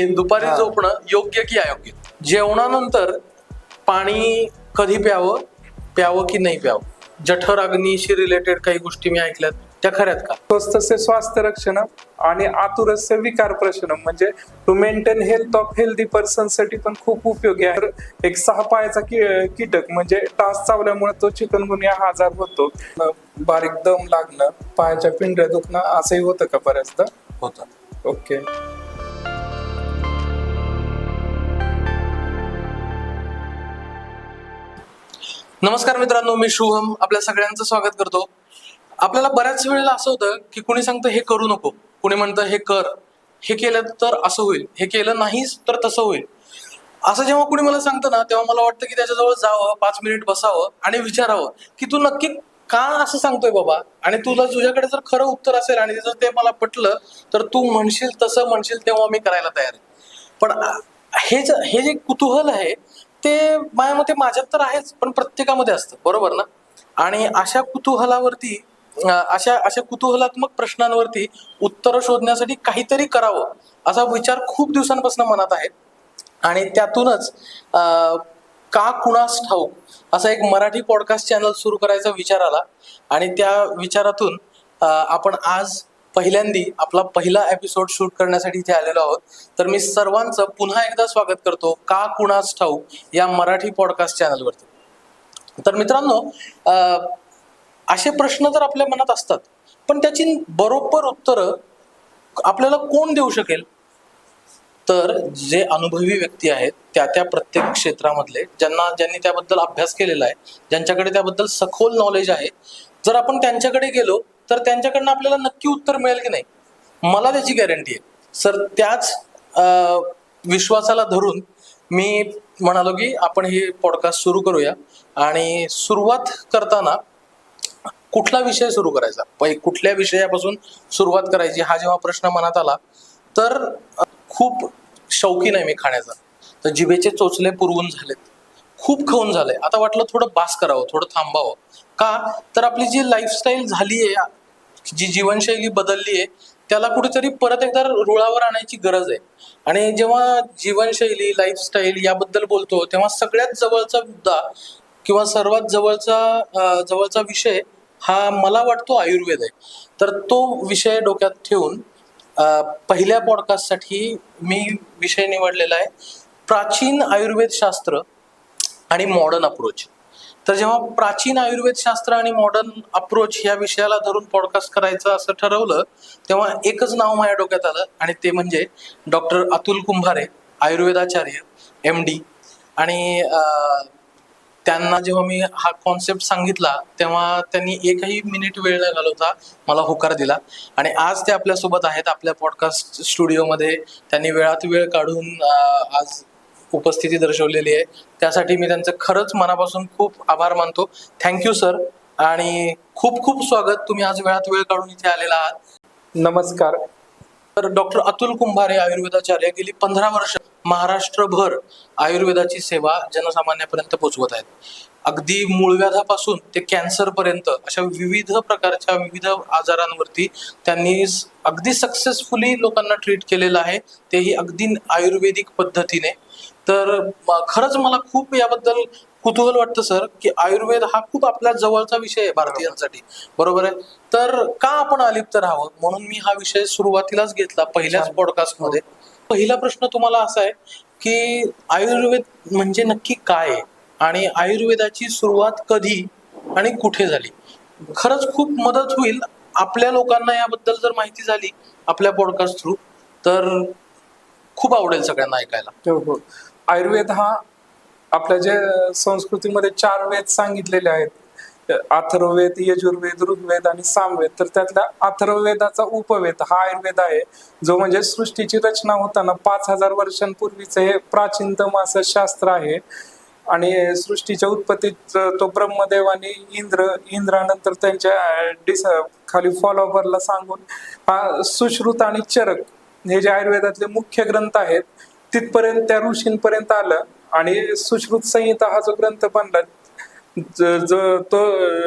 दुपारी. झोपणं योग्य की अयोग्य? जेवणानंतर पाणी कधी प्यावं प्यावं की नाही प्यावं? जठर अग्नीशी रिलेटेड काही गोष्टी मी ऐकल्यात त्या खऱ्यात का? स्वस्तस्य स्वास्थ्य रक्षण आणि आतुरस्य विकार प्रश्न. म्हणजे to maintain health of healthy पर्सनसाठी पण खूप उपयोगी आहे. एक सहा पायाचा कीटक म्हणजे टास चावल्यामुळे तो चिकनगुनिया हा आजार होतो. बारीक दम लागणं पायाच्या पिंढऱ्या दुखणं असंही होतं का बऱ्याचदा? होतं. ओके नमस्कार मित्रांनो मी शुभम. आपल्या सगळ्यांचं स्वागत करतो. आपल्याला बऱ्याच वेळेला असं होतं की कुणी सांगतं हे करू नको. कुणी म्हणतं हे कर. हे केलं तर असं होईल. हे केलं नाहीच तर तसं होईल. असं जेव्हा कुणी मला सांगतं ना तेव्हा मला वाटतं की त्याच्याजवळ जावं पाच मिनिट बसावं आणि विचारावं की तू नक्की का असं सांगतोय बाबा? आणि तुला तुझ्याकडे जर खरं उत्तर असेल आणि जर ते मला पटलं तर तू म्हणशील तसं म्हणशील तेव्हा मी करायला तयार आहे. पण हे जे हे जे कुतूहल आहे ते माझ्या मते माझ्यात तर आहेच पण प्रत्येकामध्ये असतं. बरोबर ना? आणि अशा कुतूहलावरती अशा अशा कुतूहलात्मक प्रश्नांवरती उत्तरं शोधण्यासाठी काहीतरी करावं असा विचार खूप दिवसांपासून मनात आहे. आणि त्यातूनच का कुणास ठाऊक असा एक मराठी पॉडकास्ट चॅनल सुरू करायचा विचार आला. आणि त्या विचारातून आपण आज पहिल्यांदी आपला पहिला एपिसोड शूट करण्यासाठी इथे आलेलो आहोत. तर मी सर्वांचं पुन्हा एकदा स्वागत करतो का कुणास ठाऊक या मराठी पॉडकास्ट चॅनलवरती तर मित्रांनो असे प्रश्न तर आपल्या मनात असतात पण त्याची बरोबर उत्तरं आपल्याला कोण देऊ शकेल? तर जे अनुभवी व्यक्ती आहेत त्या त्या प्रत्येक क्षेत्रामधले ज्यांना ज्यांनी त्याबद्दल अभ्यास केलेला आहे ज्यांच्याकडे त्याबद्दल सखोल नॉलेज आहे जर आपण त्यांच्याकडे गेलो तर त्यांच्याकडनं आपल्याला नक्की उत्तर मिळेल की नाही? मला त्याची गॅरंटी आहे. सर त्याच विश्वासाला धरून मी म्हणालो की आपण हे पॉडकास्ट सुरू करूया. आणि सुरुवात करताना कुठला विषय सुरू करायचा? पै- कुठल्या विषयापासून सुरुवात करायची हा जेव्हा प्रश्न मनात आला तर खूप शौकीन आहे मी खाण्याचा. तर जिभेचे चोचले पुरवून झालेत. खूप खाऊन झालंय. आता वाटलं थोडं बास करावं थोडं थांबावं. का? तर आपली जी लाईफस्टाईल झाली आहे जी जीवनशैली बदलली आहे त्याला कुठेतरी परत एकदा रुळावर आणायची गरज आहे. आणि जेव्हा जीवनशैली लाईफस्टाईल याबद्दल बोलतो तेव्हा सगळ्यात जवळचा मुद्दा किंवा सर्वात जवळचा जवळचा विषय हा मला वाटतो आयुर्वेद आहे. तर तो विषय डोक्यात ठेवून पहिल्या पॉडकास्टसाठी मी विषय निवडलेला आहे प्राचीन आयुर्वेद शास्त्र आणि मॉडर्न अप्रोच तर जेव्हा प्राचीन आयुर्वेद शास्त्र आणि मॉडर्न अप्रोच या विषयाला धरून पॉडकास्ट करायचं असं ठरवलं तेव्हा एकच नाव माझ्या डोक्यात आलं आणि ते म्हणजे डॉक्टर अतुल कुंभारे आयुर्वेदाचार्य एम डी आणि त्यांना जेव्हा मी हा कॉन्सेप्ट सांगितला तेव्हा त्यांनी एकही मिनिट वेळ न घालवता मला होकार दिला. आणि आज ते आपल्यासोबत आहेत आपल्या पॉडकास्ट स्टुडिओमध्ये त्यांनी वेळात वेळ काढून आज उपस्थिती दर्शवलेली आहे. त्यासाठी मी त्यांचं खरंच मनापासून खूप आभार मानतो. थँक्यू सर आणि खूप खूप स्वागत. तुम्ही आज वेळात वेळ काढून इथे आलेला आहात. नमस्कार. तर डॉक्टर अतुल कुंभारे आयुर्वेदाचार्य गेली पंधरा वर्ष महाराष्ट्रभर आयुर्वेदाची सेवा जनसामान्यापर्यंत पोहोचवत आहेत. अगदी मूळव्याधापासून ते कॅन्सर पर्यंत अशा विविध प्रकारच्या विविध आजारांवरती त्यांनी अगदी सक्सेसफुली लोकांना ट्रीट केलेलं आहे. तेही अगदी आयुर्वेदिक पद्धतीने. तर खरंच मला खूप याबद्दल कुतूहल वाटतं सर की आयुर्वेद हा खूप आपल्या जवळचा विषय आहे भारतीयांसाठी. बरोबर आहे? तर का आपण अलिप्त राहावं? म्हणून मी हा विषय सुरुवातीलाच घेतला पहिल्याच पॉडकास्टमध्ये पहिला प्रश्न तुम्हाला असा आहे की आयुर्वेद म्हणजे नक्की काय? आहे आणि आयुर्वेदाची सुरुवात कधी आणि कुठे झाली? खरंच खूप मदत होईल आपल्या लोकांना याबद्दल जर माहिती झाली आपल्या पॉडकास्ट थ्रू तर खूप आवडेल सगळ्यांना ऐकायला. हो हो. आयुर्वेद हा आपल्या जे संस्कृतीमध्ये चार वेद सांगितलेले आहेत. अथर्ववेद यजुर्वेद ऋग्वेद आणि सामवेद. तर त्यातल्या अथर्ववेदाचा उपवेद हा आयुर्वेद आहे जो म्हणजे सृष्टीची रचना होताना पाच हजार वर्षांपूर्वीचं हे प्राचीनतम असं शास्त्र आहे. आणि सृष्टीच्या उत्पत्तीत तो ब्रह्मदेव आणि इंद्र इंद्रानंतर त्यांच्या डिस खाली फॉलोअरला सांगून हा सुश्रुत आणि चरक हे जे आयुर्वेदातले मुख्य ग्रंथ आहेत तिथपर्यंत त्या ऋषींपर्यंत आलं आणि सुश्रुत संहिता हा जो ग्रंथ बनला ज- तो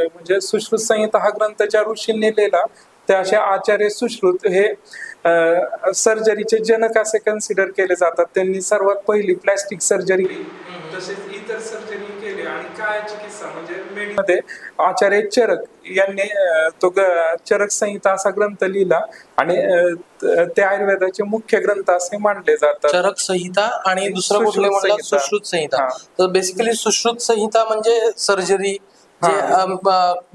म्हणजे सुश्रुत संहिता हा ग्रंथ ज्या ऋषींनी लिहिला ते असे आचार्य सुश्रुत हे सर्जरीचे जनक असे कन्सिडर केले जातात. त्यांनी सर्वात पहिली प्लॅस्टिक सर्जरी तसेच इतर सर्जरी केली आणि काय चिकित्सा म्हणजे आचार्य चरक यांनी तो चरक संहिता असा ग्रंथ लिहिला आणि त- आयुर्वेदाचे मुख्य ग्रंथ असे मानले जातात चरक संहिता आणि दुसरं कुठलं सुश्रुत म्हणलं संहिता. सुश्रुत संहिता. तर बेसिकली सुश्रुत संहिता म्हणजे सर्जरी जे. अम,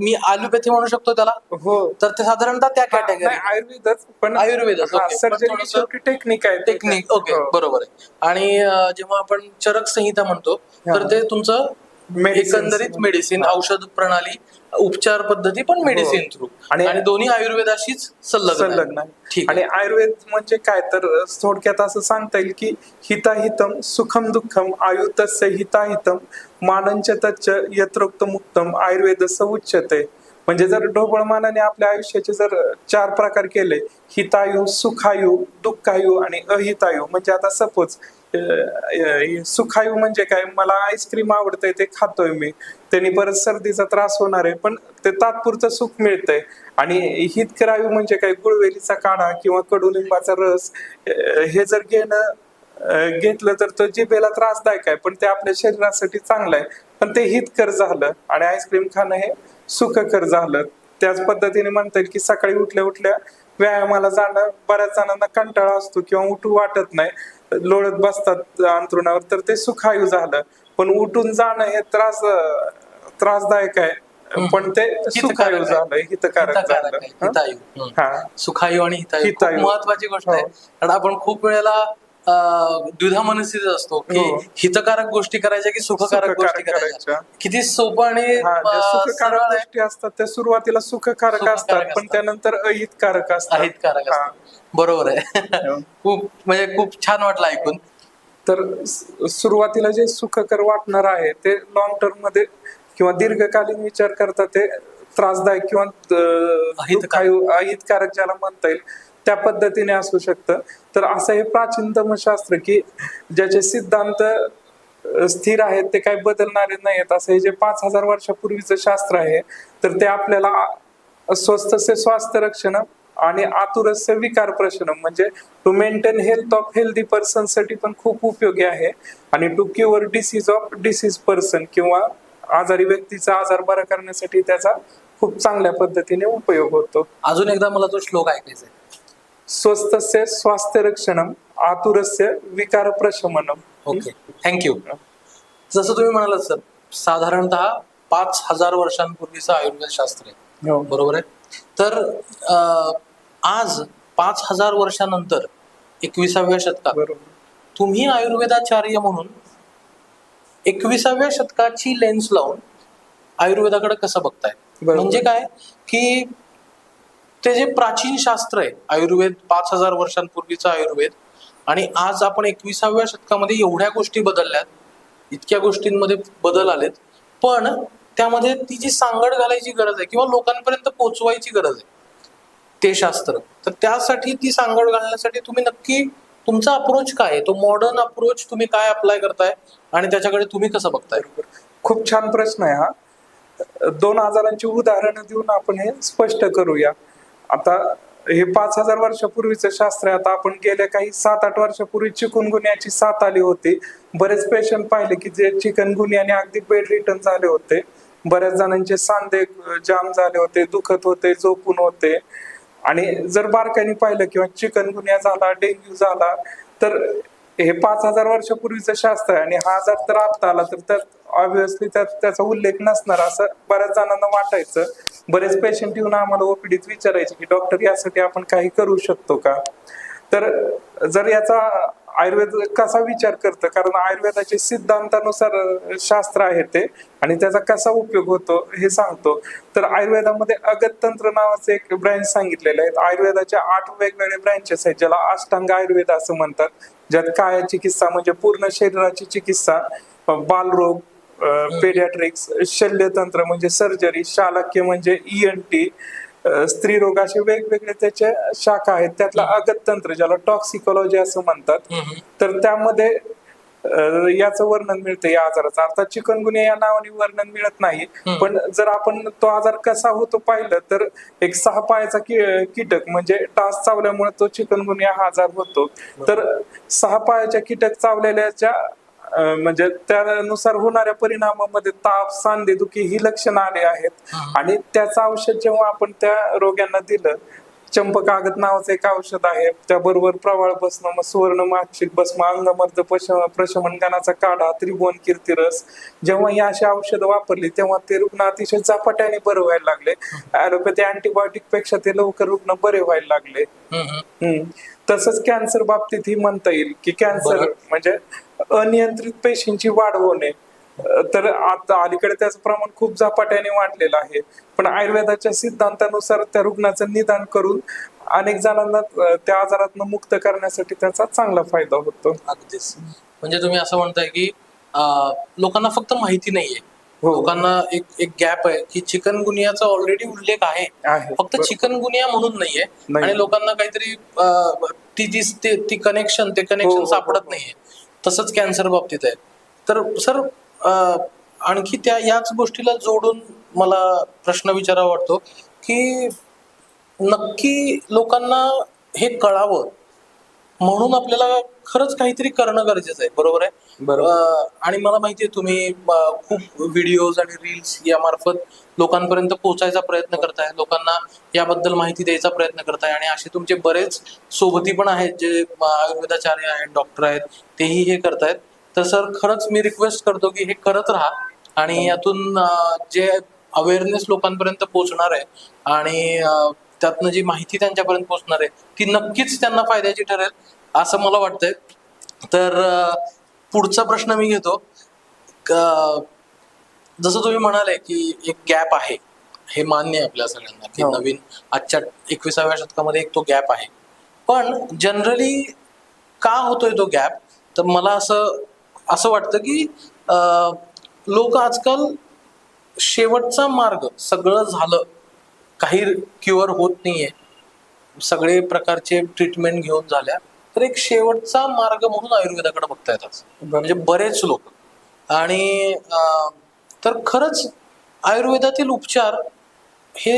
मी आलोपॅथी म्हणू शकतो त्याला हो तर ते साधारणतः त्या कॅटेगरी नाही, आयुर्वेदच पण आयुर्वेदच, okay. पण सर्जरी थोडंसं- शेवटी टेक्निक आहे टेक्निक ओके हो. बरोबर आहे आणि अ, जेव्हा आपण चरक संहिता म्हणतो तर. ते तुमचं Medicines. एकंदरीत मेडिसिन. औषध प्रणाली उपचार पद्धती पण मेडिसिन हो. थ्रू आणि- आणि दोन्ही आयुर्वेदाशीच संलग्न संलग्न आहे. ठीक आणि आहे आयुर्वेद म्हणजे काय तर थोडक्यात असं सांगता येईल की हिताहितम सुखम दुःखम आयुतस्य हिताहितम मानंच तच्च यत्रोक्त मुक्तम आयुर्वेद उच्यते म्हणजे जर ढोबळ मानाने आपल्या आयुष्याचे जर चार प्रकार केले हितायू सुखायू दुःखायू आणि अहितायू म्हणजे आता सपोज सुखायू म्हणजे काय? मला आईस्क्रीम आवडतंय ते खातोय मी. त्यांनी परत सर्दीचा त्रास होणार आहे पण ते तात्पुरतं सुख मिळतंय. आणि हितकरायू म्हणजे काय? गुळवेलीचा काढा किंवा कडुलिंबाचा रस हे जर घेणं घेतलं तर तो जिभेला त्रासदायक आहे पण ते आपल्या शरीरासाठी चांगलं आहे. पण ते हितकर झालं आणि आईस्क्रीम खाणं हे सुखकर झालं. त्याच पद्धतीने म्हणता येईल की सकाळी उठल्या उठल्या व्यायामाला जाणं बऱ्याच जणांना कंटाळा असतो किंवा उठू वाटत नाही. लोळत बसतात अंथरुणावर तर ते सुखायू झालं. पण उठून जाणं हे त्रास त्रासदायक आहे. पण ते सुखायू. झालं हितकारक झालं. हं? हितायू. सुखायू आणि हितायू. महत्वाची गोष्ट आहे. हो. कारण आपण खूप वेळेला द्विधा मनस्थितीत असतो की हो. हितकारक गोष्टी करायच्या की सुखकारक सुखकारक गोष्टी करायच्या करायच्या. किती सोपं आणि हा ज्या अं, सुखकारक आहे गोष्टी असतात त्या सुरुवातीला सुखकारक सुखकारक असतात पण असतात. त्यानंतर अहितकारक असतात अहितकारक हा. असतात. बरोबर आहे हो. खूप म्हणजे खूप छान वाटलं ऐकून तर स- सुरुवातीला जे सुखकर वाटणार आहे ते लॉंग टर्ममध्ये किंवा दीर्घकालीन विचार करता ते त्रासदायक किंवा अं, अहितकारक. दुःखायू अहितकारक ज्याला म्हणता येईल त्या पद्धतीने असू शकतं. तर असं हे प्राचीनतम शास्त्र की ज्याचे सिद्धांत स्थिर आहेत ते काही बदलणारे नाही आहेत असं हे जे पाच हजार वर्षापूर्वीचं शास्त्र आहे तर ते आपल्याला आ- स्वास्थ्य रक्षण आणि आतुरस्य विकार प्रश्न म्हणजे to maintain health of healthy पर्सनसाठी पण खूप उपयोगी आहे. आणि to cure disease of disease person किंवा आजारी व्यक्तीचा आजार बरा करण्यासाठी त्याचा खूप चांगल्या पद्धतीने उपयोग होतो. अजून एकदा मला तो श्लोक ऐकायचा आहे स्वस्तस्य स्वास्थ्य रक्षणम आतुरस्य विकार प्रशमनम ओके थँक्यू जसं तुम्ही म्हणालात सर साधारणतः पाच हजार वर्षांपूर्वीचं आयुर्वेद शास्त्र आहे. हो. बरोबर आहे? तर आज पाच हजार वर्षानंतर एकविसाव्या शतकात तुम्ही आयुर्वेदाचार्य म्हणून एकविसाव्या शतकाची लेन्स लावून आयुर्वेदाकडे कसं बघताय. म्हणजे काय? की ते जे प्राचीन शास्त्र आहे आयुर्वेद पाच हजार वर्षांपूर्वीचं आयुर्वेद आणि आज आपण एकविसाव्या शतकामध्ये एवढ्या गोष्टी बदलल्यात इतक्या गोष्टींमध्ये बदल आलेत पण त्यामध्ये ती जी सांगड घालायची गरज आहे किंवा लोकांपर्यंत पोचवायची गरज आहे ते शास्त्र. तर त्यासाठी ती सांगड घालण्यासाठी तुम्ही नक्की तुमचा अप्रोच काय आहे? तो मॉडर्न अप्रोच तुम्ही काय अप्लाय करताय? आणि त्याच्याकडे तुम्ही कसं बघताय? खूप छान प्रश्न आहे हा. दोन आजारांची उदाहरणं देऊन आपण हे स्पष्ट करूया. आता हे पाच हजार वर्षापूर्वीचं शास्त्र आहे. आता आपण गेल्या काही सात आठ वर्षापूर्वी चिकनगुन्याची साथ आली होती. बरेच पेशंट पाहिले की जे चिकनगुन्याने अगदी बेड रिटर्न झाले होते. बऱ्याच जणांचे सांधे जाम झाले होते दुखत होते झोपून होते. आणि जर बारकाईने पाहिलं किंवा चिकनगुन्या झाला डेंग्यू झाला तर हे पाच हजार वर्षापूर्वीचं शास्त्र आहे. आणि हा जर तर आता आला तर त्यात ऑब्विसली त्यात त्याचा उल्लेख नसणार असं बऱ्याच जणांना वाटायचं. बरेच पेशंट येऊन आम्हाला ओपीडीत विचारायचे की डॉक्टर यासाठी आपण काही करू शकतो का? तर जर याचा आयुर्वेद कसा विचार करतं? कारण आयुर्वेदाचे सिद्धांतानुसार शास्त्र आहे ते आणि त्याचा कसा उपयोग होतो हे सांगतो. तर आयुर्वेदामध्ये अगत तंत्र नावाचे एक ब्रँच सांगितलेले आहेत आयुर्वेदाच्या आठ वेगवेगळे ब्रँचेस आहेत ज्याला अष्टांग आयुर्वेद असं म्हणतात. ज्यात काया चिकित्सा म्हणजे पूर्ण शरीराची चिकित्सा बालरोग पेडियाट्रिक्स शल्यतंत्र म्हणजे सर्जरी शालक्य म्हणजे इएन टी स्त्री रोग असे वेगवेगळे त्याचे शाखा आहेत. त्यातला अगत तंत्र ज्याला टॉक्सिकॉलॉजी असं म्हणतात. तर त्यामध्ये याचं वर्णन मिळतं या आजाराचं. अर्थात चिकनगुनिया या नावाने वर्णन मिळत नाही. पण जर आपण तो आजार कसा होतो पाहिलं तर एक सहा पायाचा कीटक म्हणजे डास चावल्यामुळे तो चिकनगुनिया हा आजार होतो. तर सहा पायाच्या कीटक चावलेल्याच्या म्हणजे त्यानुसार होणाऱ्या परिणामामध्ये ताप सांधेदुखी ही लक्षणं आली आहेत. आणि त्याचं औषध जेव्हा आपण त्या रोग्यांना दिलं चंपकागत नावाचं एक औषध आहे. त्याबरोबर प्रवाळ बसणं मग सुवर्ण मासिक भस्म अंगमर्द प्रशमनगणाचा काढा त्रिभुवन कीर्तिरस जेव्हा ही अशी औषधं वापरली तेव्हा ते रुग्ण अतिशय झपाट्याने बरे व्हायला लागले. ऍलोपॅथी अँटीबायोटिकपेक्षा ते लवकर रुग्ण बरे व्हायला लागले. तसंच कॅन्सर बाबतीत ही म्हणता येईल की कॅन्सर. म्हणजे अनियंत्रित पेशींची वाढ होणे तर आता अलीकडे त्याचं प्रमाण खूप झपाट्याने वाढलेलं आहे पण आयुर्वेदाच्या सिद्धांतानुसार त्या रुग्णाचं निदान करून अनेक जणांना त्या आजारातनं मुक्त करण्यासाठी त्याचा चांगला फायदा होतो अगदीच म्हणजे तुम्ही असं म्हणताय की लोकांना फक्त माहिती नाहीये. लोकांना एक एक गॅप आहे की चिकन गुनियाचा ऑलरेडी उल्लेख आहे. आहे. फक्त चिकन गुनिया म्हणून नाहीये. नाही. आणि लोकांना काहीतरी अं, ती ती ते- ती कनेक्शन ते हो, कनेक्शन हो, सापडत हो. नाहीये. तसंच कॅन्सर बाबतीत आहे. तर सर आणखी त्या याच गोष्टीला जोडून मला प्रश्न विचारावा वाटतो की नक्की लोकांना हे कळावं म्हणून आपल्याला खरंच काहीतरी करणं गरजेचं आहे. बरोबर आहे? बरोबर. आणि मला माहितीये तुम्ही खूप व्हिडिओज आणि रील्स या मार्फत लोकांपर्यंत पोहोचायचा प्रयत्न करताय. लोकांना याबद्दल माहिती द्यायचा प्रयत्न करताय. आणि असे तुमचे बरेच सोबती पण आहेत जे आयुर्वेदाचार्य आहेत डॉक्टर आहेत तेही हे करतायत. तर सर खरंच मी रिक्वेस्ट करतो की हे करत राहा. आणि यातून अं, जे अवेअरनेस लोकांपर्यंत पोहोचणार आहे आणि त्यातनं जी माहिती त्यांच्यापर्यंत पोहोचणार आहे ती नक्कीच त्यांना फायद्याची ठरेल असं मला वाटतंय. तर पुढचा प्रश्न मी घेतो. जसं तुम्ही म्हणाले की एक गॅप आहे हे मान्य आहे आपल्या सगळ्यांना की हो. नवीन आजच्या एकविसाव्या शतकामध्ये एक तो गॅप आहे. पण जनरली का होतोय तो गॅप तर मला असं असं वाटतं की लोक आजकाल शेवटचा मार्ग सगळं झालं काही क्युअर होत नाहीये. सगळे प्रकारचे ट्रीटमेंट घेऊन झाल्या. तर एक शेवटचा मार्ग म्हणून आयुर्वेदाकडे बघता येतात. म्हणजे बरेच लोक. आणि तर खरंच आयुर्वेदातील उपचार हे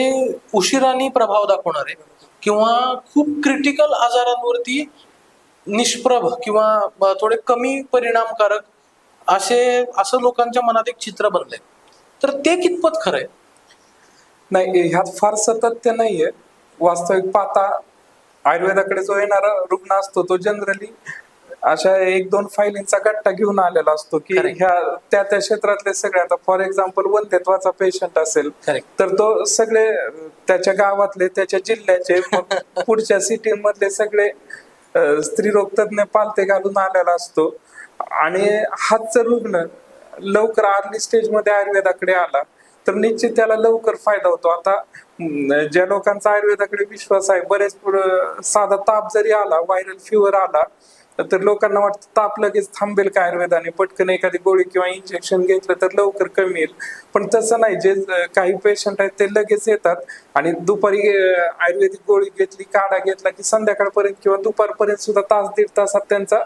उशिराने प्रभाव दाखवणारे किंवा खूप क्रिटिकल आजारांवरती निष्प्रभ किंवा थोडे कमी परिणामकारक असे असं लोकांच्या मनात एक चित्र बनलंय. तर ते कितपत खरंय? नाही ह्यात फार सतत्य नाहीये. वास्तविक पाहता आयुर्वेदाकडे जो येणारा रुग्ण असतो तो जनरली अशा एक दोन फायलींचा गट्टा घेऊन आलेला असतो की. ह्या त्या त्या क्षेत्रातले सगळे आता फॉर एक्झाम्पल वंध्यत्वाचा पेशंट असेल. तर तो सगळे त्याच्या गावातले त्याच्या जिल्ह्याचे पुढच्या सिटी मधले सगळे स्त्रीरोग तज्ञ पालते घालून आलेला असतो आणि हाच जर रुग्ण लवकर अर्ली स्टेजमध्ये आयुर्वेदाकडे आला तर निश्चित त्याला लवकर फायदा होतो आता ज्या लोकांचा आयुर्वेदाकडे विश्वास आहे बरेच पुढं साधा ताप जरी आला व्हायरल फिवर आला तर लोकांना वाटतं ताप लगेच थांबेल का आयुर्वेदाने? पटकन एखादी गोळी किंवा इंजेक्शन घेतलं तर लवकर कमी येईल. पण तसं नाही जे काही पेशंट आहेत ते लगेच येतात आणि दुपारी आयुर्वेदिक गोळी घेतली काढा घेतला की संध्याकाळपर्यंत किंवा दुपारपर्यंत सुद्धा तास दीड तासात त्यांचा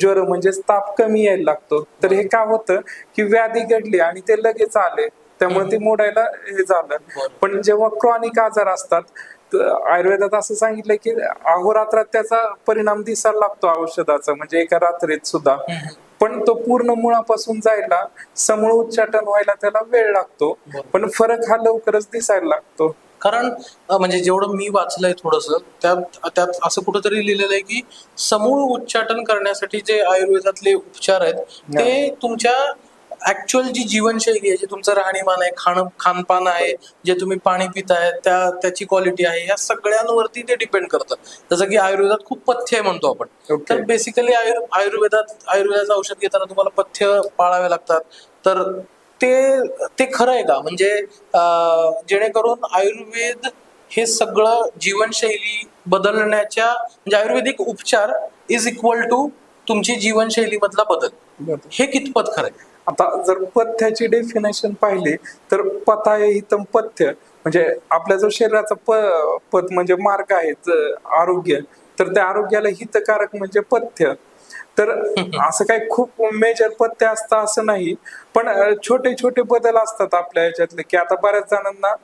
ज्वर म्हणजे ताप कमी यायला लागतो. तर हे का होतं की व्याधी घडली आणि ते लगेच आले. त्यामुळे ते मोडायला हे झालं. पण जेव्हा क्रॉनिक आजार असतात आयुर्वेदात असं सांगितलं की अहोरात्रात त्याचा परिणाम दिसायला लागतो औषधाचा म्हणजे एका रात्रीत सुद्धा. पण तो पूर्ण मुळापासून जायला समूळ उच्चाटन व्हायला त्याला वेळ लागतो. पण फरक हा लवकरच दिसायला लागतो. कारण म्हणजे जेवढं मी वाचलंय थोडस त्यात त्यात असं कुठंतरी लिहिलेलं आहे की समूळ उच्चाटन करण्यासाठी जे आयुर्वेदातले उपचार आहेत ते तुमच्या ऍक्च्युअल जी जीवनशैली आहे जे तुमचं राहणीमान आहे खाण खानपान आहे जे तुम्ही पाणी पिताय त्या त्याची क्वालिटी आहे या सगळ्यांवरती ते डिपेंड करतं. जसं की आयुर्वेदात खूप पथ्य आहे म्हणतो आपण. तर बेसिकली आयुर् आयुर्वेदात आयुर्वेदाचं औषध घेताना तुम्हाला पथ्य पाळावे लागतात. तर ते ते खरं आहे का? म्हणजे जेणेकरून आयुर्वेद हे सगळं जीवनशैली बदलण्याच्या म्हणजे आयुर्वेदिक उपचार इज इक्वल टू तुमची जीवनशैली मधला बदल. हे कितपत खरं आहे? आता जर पथ्याची डेफिनेशन पाहिली तर पथाय हितम पथ्य. म्हणजे आपल्या जो शरीराचा प पथ म्हणजे मार्ग आहे आरोग्य तर त्या आरोग्याला हितकारक म्हणजे पथ्य. तर असं काही खूप मेजर पथ्य असतं असं नाही पण छोटे छोटे बदल असतात आपल्या याच्यातले की आता बऱ्याच जणांना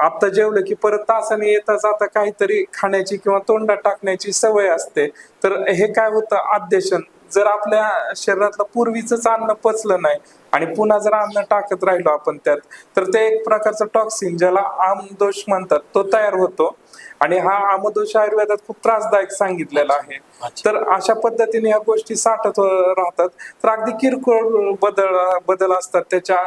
आता जेवलं की परत तासाने येता जाता काहीतरी खाण्याची किंवा तोंडात टाकण्याची सवय असते. तर हे काय होतं आद्यशन जर आपल्या शरीरातलं पूर्वीच अन्न पचलं नाही आणि पुन्हा जर अन्न टाकत राहिलो आपण त्यात तर ते एक प्रकारचं टॉक्सिन ज्याला आमदोष म्हणतात तो तयार होतो. आणि हा आमदोष आयुर्वेदात खूप त्रासदायक सांगितलेला आहे. तर अशा पद्धतीने ह्या गोष्टी साठत राहतात. तर अगदी किरकोळ बदल बदल असतात. त्याच्या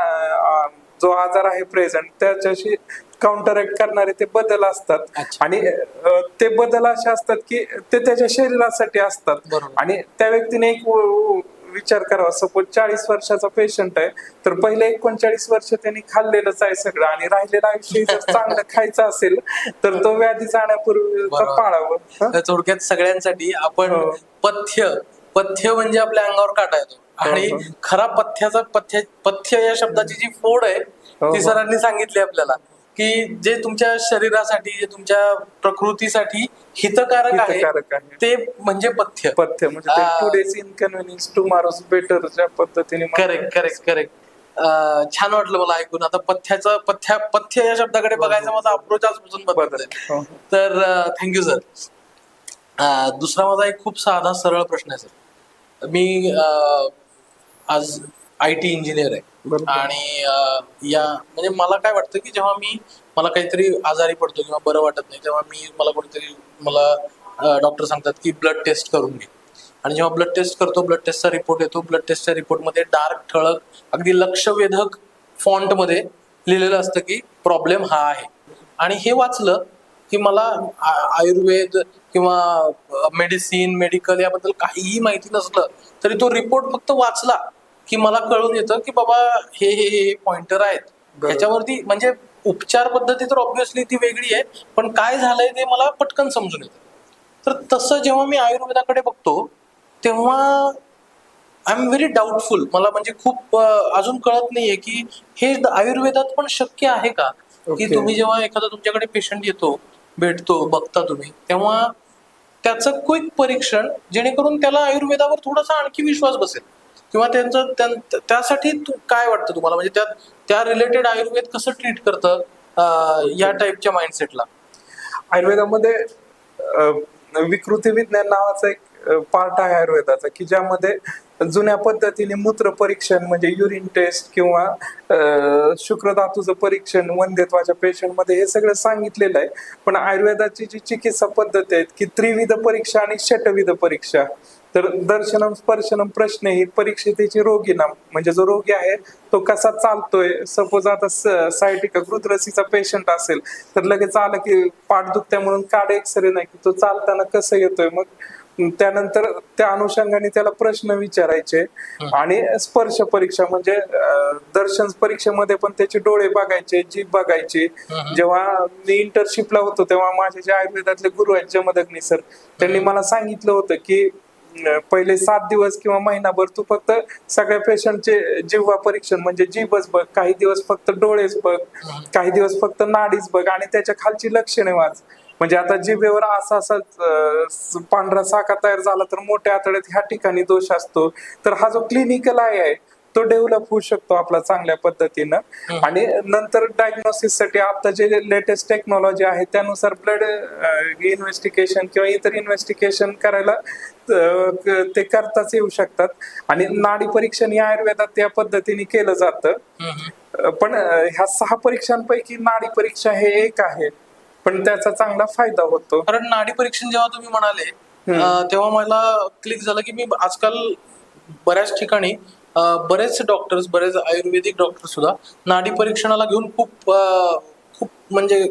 जो आजार आहे प्रेझेंट त्याच्याशी काउंटरॅक्ट करणारे ते बदल असतात. आणि ते बदल असे असतात की ते त्याच्या शरीरासाठी असतात. आणि त्या व्यक्तीने एक विचार करावा सपोज चाळीस वर्षाचा पेशंट आहे तर पहिले एकोणचाळीस वर्ष त्यांनी खाल्लेलंच आहे सगळं आणि राहिलेलं आयुष्य जर चांगलं खायचं असेल तर तो व्याधी जाण्यापूर्वी. पाळावं हं? थोडक्यात सगळ्यांसाठी आपण हो. पथ्य पथ्य म्हणजे आपल्या अंगावर काटा येतो आणि हो. खरा पथ्याचा पथ्य पथ्य या शब्दाची जी फोड आहे हो. ती सरांनी सांगितली आपल्याला की जे तुमच्या शरीरासाठी जे तुमच्या प्रकृतीसाठी हितकारक आहे हितकारक आहे. ते म्हणजे पथ्य. पथ्य म्हणजे ते आ- टुडेज इनकन्व्हिनियन्स टुमारोज बेटर ज्या पद्धतीने करेक्ट करेक्ट करेक्ट छान वाटलं मला ऐकून. आता पथ्याचं पथ्या पथ्य या शब्दाकडे बघायचा माझा अप्रोच आजपासून बदल बदलतोय. हो. तर थँक्यू सर दुसरा माझा एक खूप साधा सरळ प्रश्न आहे सर मी अं, आज आय टी इंजिनियर आहे. आणि या म्हणजे मला काय वाटतं की जेव्हा मी मला काहीतरी आजारी पडतो किंवा बरं वाटत नाही तेव्हा मी मला कोणीतरी मला डॉक्टर सांगतात की ब्लड टेस्ट करून घे. आणि जेव्हा ब्लड टेस्ट करतो ब्लड टेस्टचा रिपोर्ट येतो ब्लड टेस्टच्या रिपोर्टमध्ये डार्क ठळक अगदी लक्षवेधक फॉन्टमध्ये लिहिलेलं असतं की प्रॉब्लेम हा आहे. आणि हे वाचलं की मला आयुर्वेद किंवा मेडिसिन मेडिकल याबद्दल काहीही माहिती नसलं तरी तो रिपोर्ट फक्त वाचला. की मला कळून येतं की बाबा हे हे हे पॉइंटर आहेत. बरोबर. ह्याच्यावरती म्हणजे उपचार पद्धती तर ऑब्व्हियसली ती वेगळी आहे पण काय झालंय ते मला पटकन समजून येतं. तर तसं जेव्हा मी आयुर्वेदाकडे बघतो तेव्हा आय एम व्हेरी डाऊटफुल मला म्हणजे खूप अजून कळत नाहीये की हे आयुर्वेदात पण शक्य आहे का? की. तुम्ही जेव्हा एखादा तुमच्याकडे पेशंट येतो भेटतो बघता तुम्ही तेव्हा त्याचं क्विक परीक्षण जेणेकरून त्याला आयुर्वेदावर थोडासा आणखी विश्वास बसेल. किंवा त्यांचं त्यां- त्यासाठी तू- काय वाटतं तुम्हाला? म्हणजे त्या त्या रिलेटेड आयुर्वेद कसं ट्रीट करतं या टाईपच्या माइंडसेटला आयुर्वेदामध्ये विकृती विज्ञान नावाचा एक पार्ट आहे आयुर्वेदाचा की ज्यामध्ये जुन्या पद्धतीने मूत्र परीक्षण म्हणजे युरिन टेस्ट किंवा शुक्रधातूचं परीक्षण वंदेत्वाच्या पेशंटमध्ये हे सगळं सांगितलेलं आहे. पण आयुर्वेदाची जी चिकित्सा पद्धती आहेत की त्रिविध परीक्षा आणि षटविध परीक्षा तर दर्शनम स्पर्शनम प्रश्न ही परीक्षेची रोगीनाम म्हणजे जो रोगी आहे तो कसा चालतोय? सपोज आता सायटिका कृतरसीचा पेशंट असेल तर लगेच आलं की पाठ दुखत्या म्हणून काढ एक्सरे नाही की तो चालताना कसं येतोय? मग त्यानंतर त्या अनुषंगाने त्याला प्रश्न विचारायचे. आणि स्पर्श परीक्षा म्हणजे दर्शन परीक्षेमध्ये पण त्याचे डोळे बघायचे जीभ बघायची. जेव्हा मी इंटर्नशिपला होतो तेव्हा माझे जे आयुर्वेदातले गुरु आहेत जमदग्नी सर त्यांनी मला सांगितलं होतं की पहिले सात दिवस किंवा महिनाभर तू फक्त सगळ्या पेशंटचे जिव्हा परीक्षण म्हणजे जीभच बघ काही दिवस फक्त डोळेच बघ काही दिवस फक्त नाडीच बघ आणि त्याच्या खालची लक्षणे वाच. म्हणजे आता जिभेवर असा असा पांढरा साका तयार झाला तर मोठ्या आतड्यात ह्या ठिकाणी दोष असतो. तर हा जो क्लिनिकल आहे तो डेव्हलप होऊ शकतो आपला चांगल्या पद्धतीनं. आणि नंतर डायग्नोसिससाठी आता जे लेटेस्ट टेक्नॉलॉजी आहे त्यानुसार ब्लड इन्व्हेस्टिगेशन किंवा इतर इन्व्हेस्टिगेशन करायला ते करताच येऊ शकतात. आणि नाडी परीक्षण या आयुर्वेदात त्या पद्धतीने केलं जातं. पण ह्या सहा परीक्षांपैकी नाडी परीक्षा हे एक आहे. पण त्याचा चांगला फायदा होतो. कारण नाडी परीक्षण जेव्हा तुम्ही म्हणाले तेव्हा मला क्लिक झालं की मी आजकाल बऱ्याच ठिकाणी बरेच डॉक्टर्स बरेच आयुर्वेदिक डॉक्टर सुद्धा नाडी परीक्षणाला घेऊन खूप खूप म्हणजे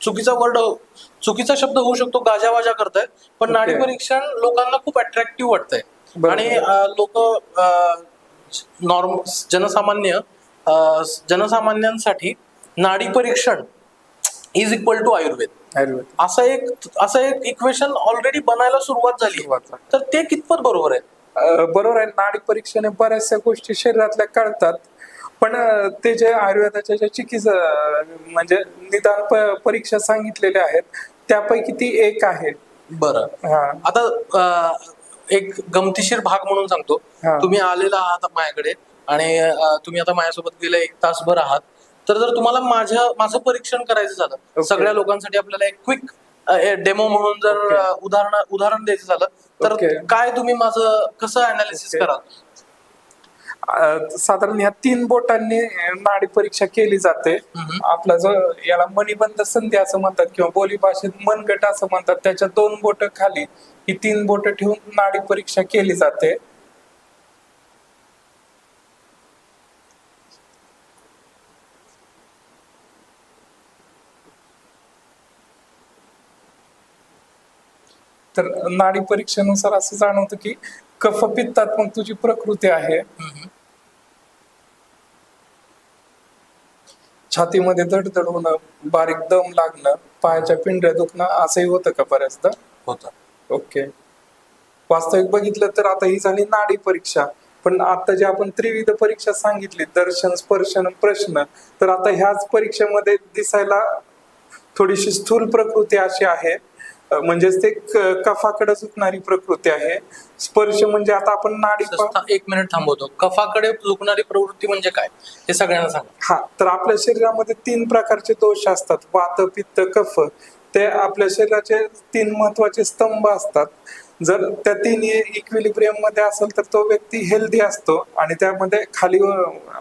चुकीचा वर्ड चुकीचा शब्द होऊ शकतो गाजावाजा करतायत पण नाडी. परीक्षण लोकांना खूप अट्रॅक्टिव्ह वाटतंय. आणि लोक नॉर्म जनसामान्य जनसामान्यांसाठी नाडी परीक्षण is equal to Ayurveda Ayurveda असं एक असं एक इक्वेशन ऑलरेडी बनायला सुरुवात झाली. तर ते कितपत बरोबर आहे? बरोबर आहे. नाडी परीक्षेने बऱ्याचशा गोष्टी शरीरातल्या कळतात. पण ते जे आयुर्वेदाच्या ज्या चिकित्सा म्हणजे निदान परीक्षा सांगितलेल्या आहेत त्यापैकी ती एक आहे बरं हा आता अं, एक गमतीशीर भाग म्हणून सांगतो हा. तुम्ही आलेला आहात माझ्याकडे आणि अं, तुम्ही आता माझ्यासोबत गेले एक तासभर आहात तर जर तुम्हाला माझ्या माझं परीक्षण करायचं झालं Okay. सगळ्या लोकांसाठी आपल्याला एक क्विक डेमो म्हणून जर Okay. उदाहरण उदाहरण द्यायचं झालं तर Okay. काय तुम्ही माझं कसं अनालिसिस Okay. कराल साधारण ह्या तीन बोटांनी नाडी परीक्षा केली जाते. आपला जो याला मणिबंध संधी असं म्हणतात किंवा बोली भाषेत मनगट असं म्हणतात त्याच्या दोन बोट खाली ही तीन बोट ठेवून नाडी परीक्षा केली जाते. तर नाडी परीक्षेनुसार असं जाणवतं की कफपित्तात्मक तुझी प्रकृती आहे. छातीमध्ये धडधड होणं बारीक दम लागणं पायाच्या पिंढऱ्या दुखणं असंही होतं का बऱ्याचदा? होतं. ओके. वास्तविक बघितलं तर आता ही झाली नाडी परीक्षा. पण आता जे आपण त्रिविध परीक्षा सांगितली दर्शन स्पर्शन प्रश्न तर आता ह्याच परीक्षेमध्ये दिसायला थोडीशी स्थूल प्रकृती अशी आहे. म्हणजेच ते कफाकडे झुकणारी प्रकृती आहे. स्पर्श म्हणजे आता आपण नाडी एक मिनिट थांबवतो. कफाकडे झुकणारी प्रवृत्ती म्हणजे काय? हे सगळ्यांना सांगा. हा तर आपल्या शरीरामध्ये तीन प्रकारचे दोष असतात. वात पित्त कफ. ते आपल्या शरीराचे तीन महत्त्वाचे स्तंभ असतात. जर त्या तीन इक्विलिब्रियममध्ये असेल तर तो व्यक्ती हेल्दी असतो आणि त्यामध्ये खाली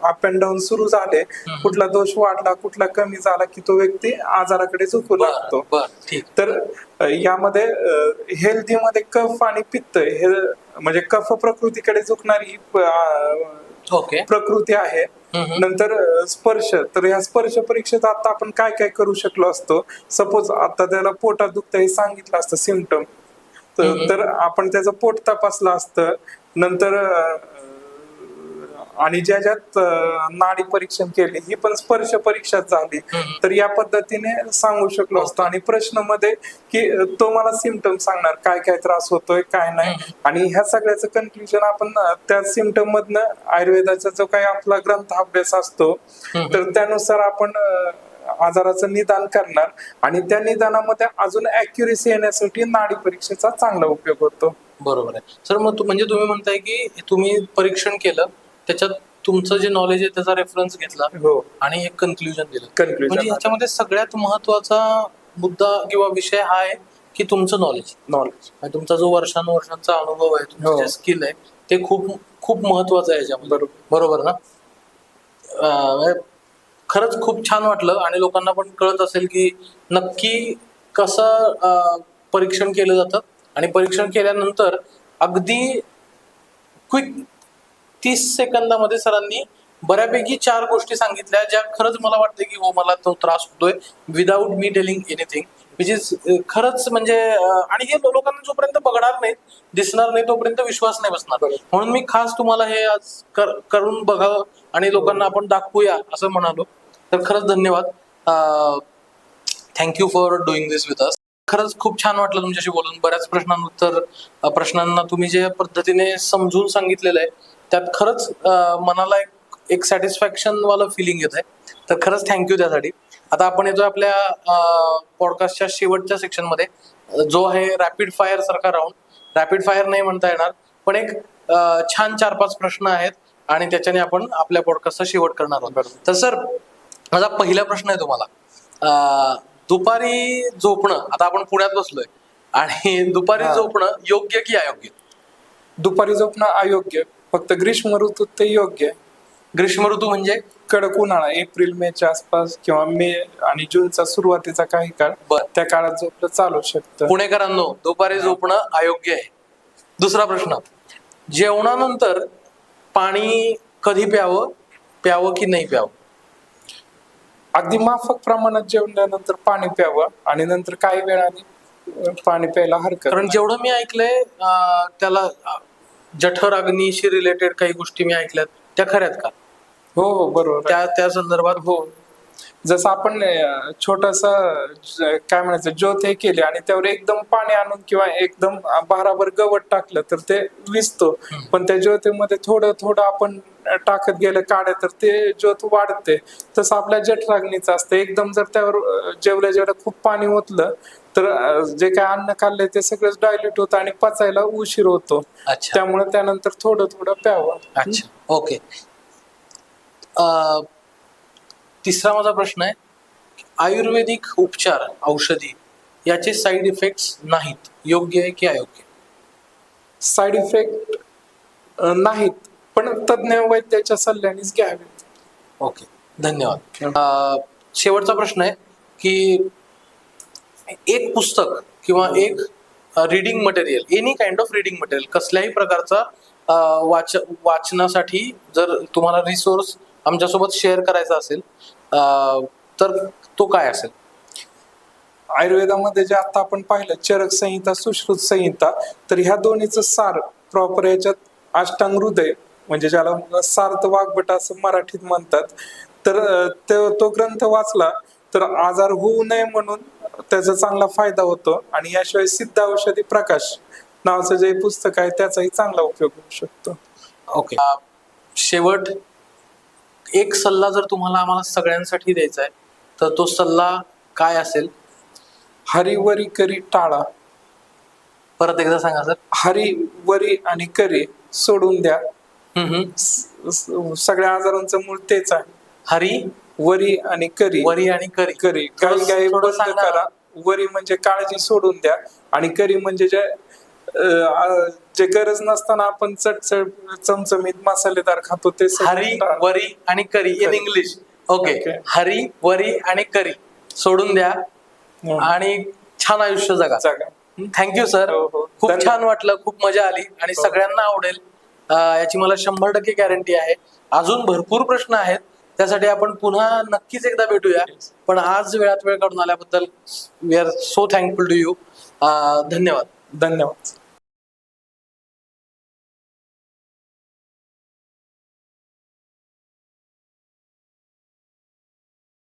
अप अँड डाऊन सुरू झाले कुठला दोष वाढला कुठला कमी झाला की तो व्यक्ती आजाराकडे झुकू लागतो. तर यामध्ये हेल्दी मध्ये कफ आणि पित्त हे म्हणजे कफ प्रकृतीकडे झुकणारी प्रकृती आहे. नंतर स्पर्श. तर या स्पर्श परीक्षेत आता आपण काय काय करू शकलो असतो? सपोज आता त्याला पोटात दुखतं हे सांगितलं असतं सिमटम तर आपण त्याचं पोट तपासलं असतं. नंतर आणि ज्या ज्यात नाडी परीक्षण केले ही पण स्पर्श परीक्षा झाली. तर या पद्धतीने सांगू शकलो असतो. आणि प्रश्नमध्ये की तो मला सिमटम सांगणार काय काय त्रास होतोय काय नाही. आणि ह्या सगळ्याचं कन्क्ल्युजन आपण त्या सिमटम मधनं आयुर्वेदाचा जो काही आपला ग्रंथ अभ्यास असतो. तर त्यानुसार आपण आजाराचं निदान करणार आणि त्या निदानामध्ये अजून अॅक्युरेसी येण्यासाठी नाडी परीक्षेचा चांगला उपयोग होतो. बरोबर आहे. सर मग म्हणजे तुम्ही म्हणताय की तुम्ही परीक्षण केलं त्याच्यात तुमचं जे नॉलेज आहे त्याचा रेफरन्स घेतला हो. आणि एक कन्क्लुजन दिलं. Conclusion. म्हणजे ह्याच्यामध्ये सगळ्यात महत्त्वाचा मुद्दा किंवा विषय हा आहे की तुमचं नॉलेज नॉलेज तुमचा जो वर्षानुवर्षांचा अनुभव आहे तुमचं हो. जे स्किल आहे ते खूप खूप महत्वाचं आहे याच्यामध्ये बरोबर. बरोबर ना? अं, खरंच खूप छान वाटलं आणि लोकांना पण कळत असेल की नक्की कसं परीक्षण केलं जातं. आणि परीक्षण केल्यानंतर अगदी क्विक तीस सेकंदामध्ये सरांनी बऱ्यापैकी चार गोष्टी सांगितल्या ज्या खरंच मला वाटते की हो मला तो त्रास होतोय विदाऊट मी टेलिंग एनिथिंग विच इज खरंच म्हणजे आणि हे लोकांना जोपर्यंत बघणार नाहीत दिसणार नाही तोपर्यंत विश्वास नाही बसणार. म्हणून मी खास तुम्हाला हे आज कर- करून बघावं आणि लोकांना आपण दाखवूया असं म्हणालो. तर खरंच धन्यवाद. Thank you for doing this with us खरंच खूप छान वाटलं तुमच्याशी बोलून. बऱ्याच प्रश्नांवर प्रश्नांना तुम्ही ज्या पद्धतीने समजून सांगितलेलं आहे त्यात खरंच मनाला एक एक सॅटिस्फॅक्शन वालं फिलिंग येत आहे तर खरंच थँक्यू त्यासाठी. आता आपण येतोय आपल्या पॉडकास्टच्या शेवटच्या सेक्शनमध्ये जो आहे रॅपिड फायर सारखा राऊंड रॅपिड फायर नाही म्हणता येणार पण एक छान चार पाच प्रश्न आहेत आणि त्याच्याने आपण आपल्या पॉडकास्टचा शेवट करणार आहोत. तर सर माझा पहिला प्रश्न आहे तुम्हाला. अं, दुपारी झोपणं आता आपण पुण्यात बसलोय आणि दुपारी. झोपणं योग्य की अयोग्य? दुपारी झोपणं अयोग्य. फक्त ग्रीष्म ऋतूत ते योग्य. ग्रीष्म ऋतू म्हणजे? कडक उन्हाळा एप्रिल मेच्या आसपास किंवा मे आणि जूनचा सुरुवातीचा काही काळ. त्या काळात झोपलं चालू शकतं. पुणेकरांनो दुपारी झोपणं अयोग्य आहे. दुसरा प्रश्न. जेवणानंतर पाणी कधी प्यावं प्यावं की नाही प्यावं? अगदी माफक प्रमाणात जेवल्यानंतर पाणी प्यावं आणि नंतर काही वेळाने पाणी प्यायला हरकत कारण. जेवढं मी ऐकलंय त्याला जठर अग्नीशी रिलेटेड काही गोष्टी मी ऐकल्यात त्या खऱ्यात का हो हो बरोबर. त्या त्या संदर्भात हो जसं आपण छोटस काय म्हणायचं ज्योत हे केले आणि त्यावर एकदम पाणी आणून किंवा एकदम भाराभर गवत टाकलं तर ते विजतो पण त्या ज्योतीमध्ये थोडं थोडं आपण टाकत गेलं काड्या तर ते ज्योत वाढते. तसं आपल्या जठराग्नीचं असतं. एकदम जर त्यावर जेवल्या जेवढ्या खूप पाणी ओतलं तर जे काय अन्न खाल्लंय ते सगळंच डायल्यूट होतं आणि पचायला उशीर होतो. त्यामुळे त्यानंतर थोडं थोडं प्यावं. अच्छा. ओके. अ, तिसरा माझा प्रश्न आहे आयुर्वेदिक उपचार औषधी याचे साईड इफेक्ट्स नाहीत योग्य आहे की अयोग्य? साईड इफेक्ट नाहीत पण तज्ज्ञ वैद्याच्या सल्ल्यानेच घ्यावेत ओके धन्यवाद. अ, शेवटचा प्रश्न आहे की एक पुस्तक किंवा एक reading material any kind of reading material कसल्याही प्रकारचा अ, वाच वाचनासाठी जर तुम्हाला रिसोर्स आमच्यासोबत शेअर करायचा असेल तर तो काय असेल? आयुर्वेदामध्ये जे आता आपण पाहिलं चरक संहिता सुश्रुत संहिता तर ह्या दोन्हीचं सार प्रॉपर याच्यात अष्टांग हृदय म्हणजे ज्याला सार्थ वाघबट असं मराठीत म्हणतात तर तो तो ग्रंथ वाचला तर आजार होऊ नये म्हणून त्याचा चांगला फायदा होतो आणि याशिवाय सिद्ध औषधी प्रकाश नावाचं जे पुस्तक आहे त्याचाही चांगला उपयोग होऊ शकतो. ओके. शेवट एक सल्ला जर तुम्हाला आम्हाला सगळ्यांसाठी द्यायचा आहे तर तो सल्ला काय असेल? हरिवरी करी टाळा. परत एकदा सांगा सर. हरी वरी आणि करी सोडून द्या. सगळ्या आजारांचं मूळ तेच आहे. हरी? वरी आणि करी. वरी आणि करी. करी. काही काही थोडं बंद. करा. वरी म्हणजे काळजी सोडून द्या आणि करी म्हणजे जे जे गरज नसताना आपण चटचट चमचमीत मसालेदार खातो ते सगळं हरी टाळा. वरी आणि curry in curry. English. Okay. Okay. Hurry worry आणि करी. सोडून द्या. आणि छान आयुष्य जगा. जागा. थँक्यू सर हो, हो. खूप धन्यवाद. छान वाटलं खूप मजा आली. आणि हो. सगळ्यांना आवडेल. अं, याची मला शंभर टक्के गॅरंटी आहे. अजून भरपूर प्रश्न आहेत. त्यासाठी आपण पुन्हा नक्कीच एकदा भेटूया. पण आज वेळात वेळ काढून आल्याबद्दल we are so thankful to you धन्यवाद. धन्यवाद.